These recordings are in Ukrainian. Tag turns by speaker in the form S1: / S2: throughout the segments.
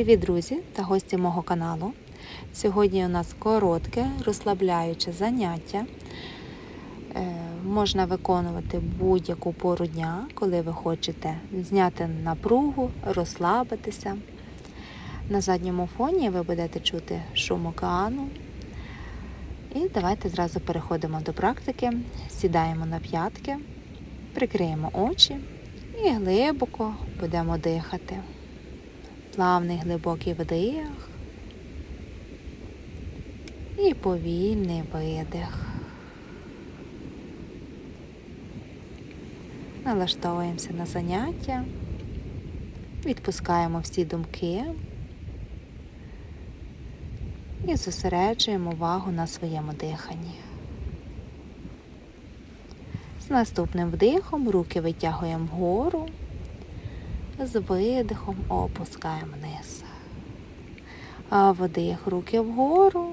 S1: Привіт, друзі та гості мого каналу. Сьогодні у нас коротке, розслабляюче заняття. Е, можна виконувати будь-яку пору дня, коли ви хочете зняти напругу, розслабитися. На задньому фоні ви будете чути шум океану. І давайте зразу переходимо до практики. Сідаємо на п'ятки, прикриємо очі і глибоко будемо дихати. Плавний глибокий вдих і повільний видих. Налаштовуємося на заняття, відпускаємо всі думки і зосереджуємо увагу на своєму диханні. З наступним вдихом руки витягуємо вгору, з видихом опускаємо вниз. Вдих руки вгору,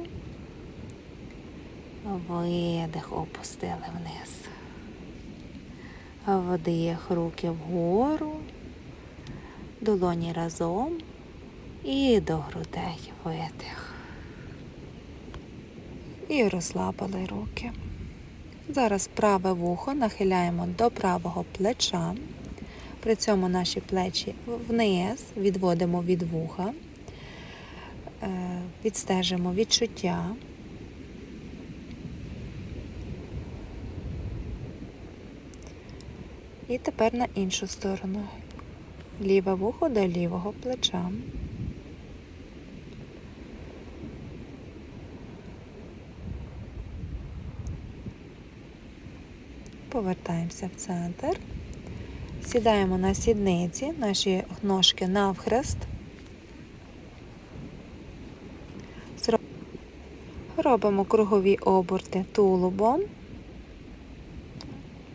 S1: видих опустили вниз. Вдих руки вгору, долоні разом і до грудей видих. І розслабили руки. Зараз праве вухо нахиляємо до правого плеча. При цьому наші плечі вниз відводимо від вуха, е, відстежимо відчуття. І тепер на іншу сторону. Ліве вухо до лівого плеча. Повертаємося в центр. Сідаємо на сідниці, наші ножки навхрест. Робимо кругові оберти тулубом.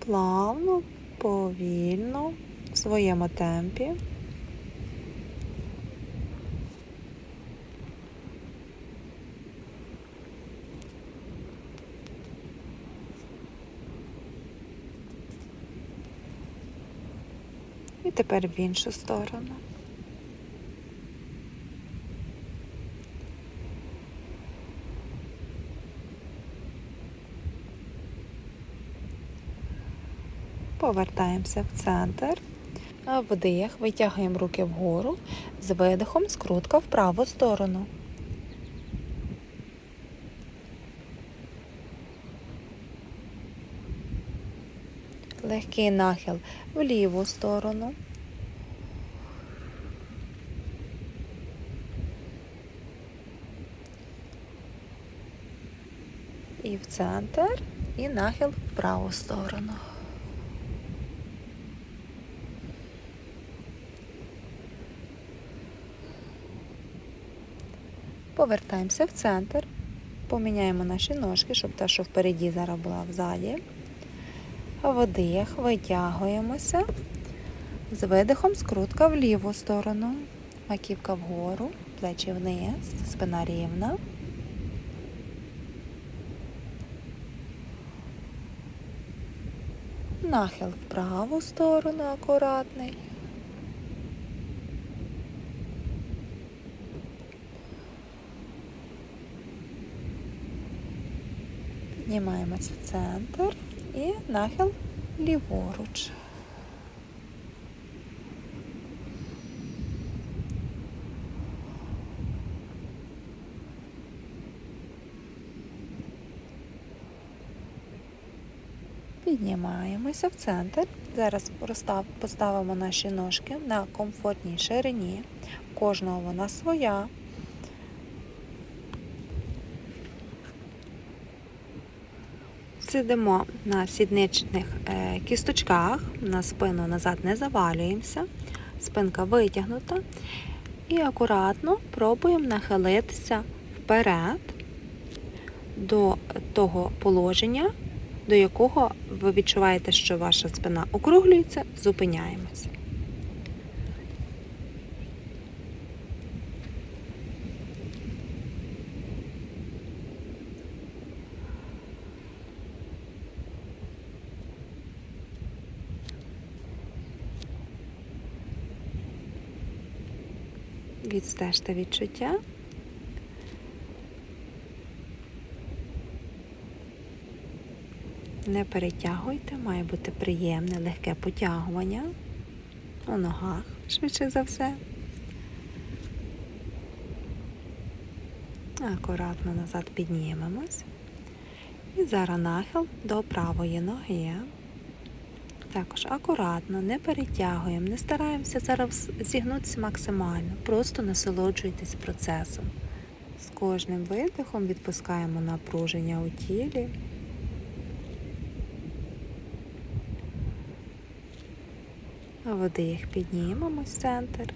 S1: Плавно, повільно, в своєму темпі. І тепер в іншу сторону. Повертаємося в центр. Вдих, витягуємо руки вгору, з видихом скрутка в праву сторону. Легкий нахил в ліву сторону. І в центр, і нахил в праву сторону. Повертаємося в центр, поміняємо наші ножки, щоб та, що впереді зараз була взаді. Вдих, витягуємося. З видихом скрутка в ліву сторону. Маківка вгору, плечі вниз, спина рівна. Нахил в праву сторону акуратний. Піднімаємося в центр і нахил ліворуч. Піднімаємося в центр. Зараз поставимо наші ножки на комфортній ширині. Кожного вона своя. Сидимо на сідничних е, кісточках, на спину назад не завалюємося, спинка витягнута. І акуратно пробуємо нахилитися вперед до того положення, до якого ви відчуваєте, що ваша спина округлюється, зупиняємося. Відстежте відчуття. Не перетягуйте, має бути приємне, легке потягування у ногах, швидше за все. Акуратно назад піднімемось. І зараз нахил до правої ноги. Також акуратно, не перетягуємо, не стараємося зараз зігнутися максимально, просто насолоджуйтесь процесом. З кожним видихом відпускаємо напруження у тілі. Вдих піднімемо в центр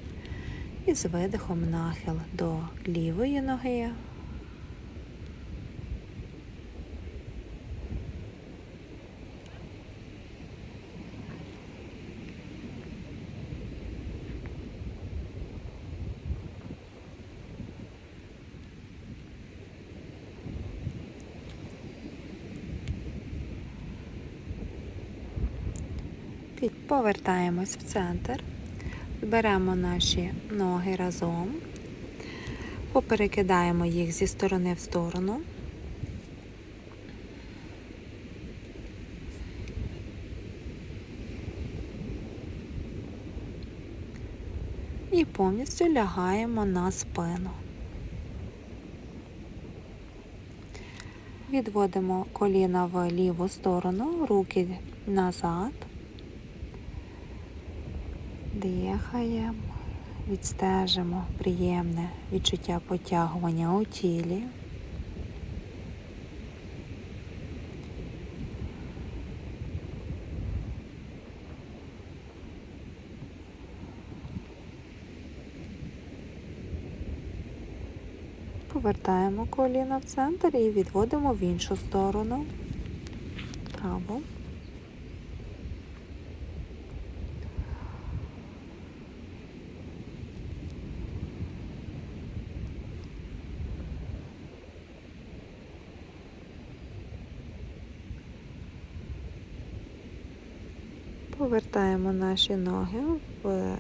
S1: і з видихом нахил до лівої ноги. Повертаємось в центр, беремо наші ноги разом, поперекидаємо їх зі сторони в сторону. І повністю лягаємо на спину. Відводимо коліна в ліву сторону, руки назад. Дихаємо, відстежимо приємне відчуття потягування у тілі. Повертаємо коліна в центр і відводимо в іншу сторону. Право. Повертаємо наші ноги в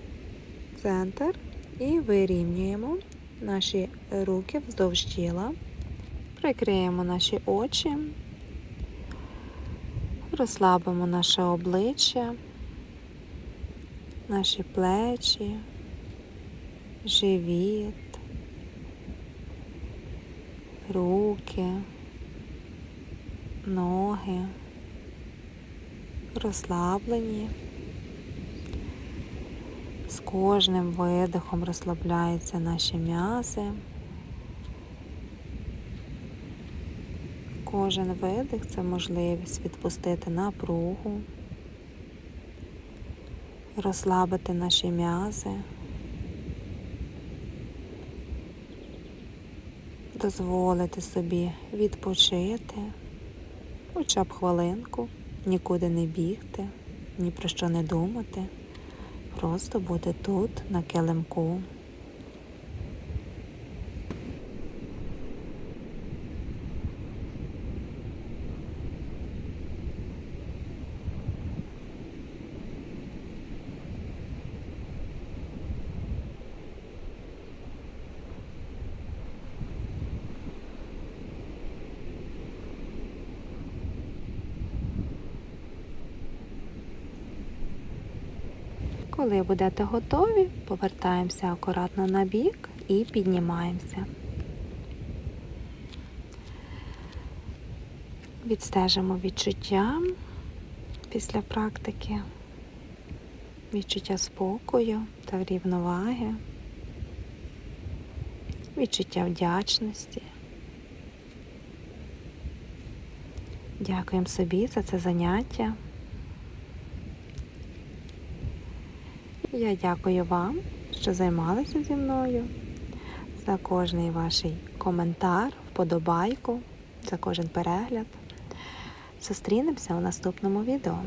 S1: центр і вирівнюємо наші руки вздовж тіла. Прикриємо наші очі, розслабимо наше обличчя, наші плечі, живіт, руки, ноги розслаблені. З кожним видихом розслабляються наші м'язи. Кожен видих це можливість відпустити напругу, розслабити наші м'язи, дозволити собі відпочити хоча б хвилинку нікуди не бігти, ні про що не думати, просто бути тут, на килимку. Коли будете готові, повертаємося акуратно на бік і піднімаємося. Відстежимо відчуття після практики, відчуття спокою та рівноваги, відчуття вдячності. Дякуємо собі за це заняття. Я дякую вам, що займалися зі мною, за кожний ваш коментар, вподобайку, за кожен перегляд. Зустрінемося у наступному відео.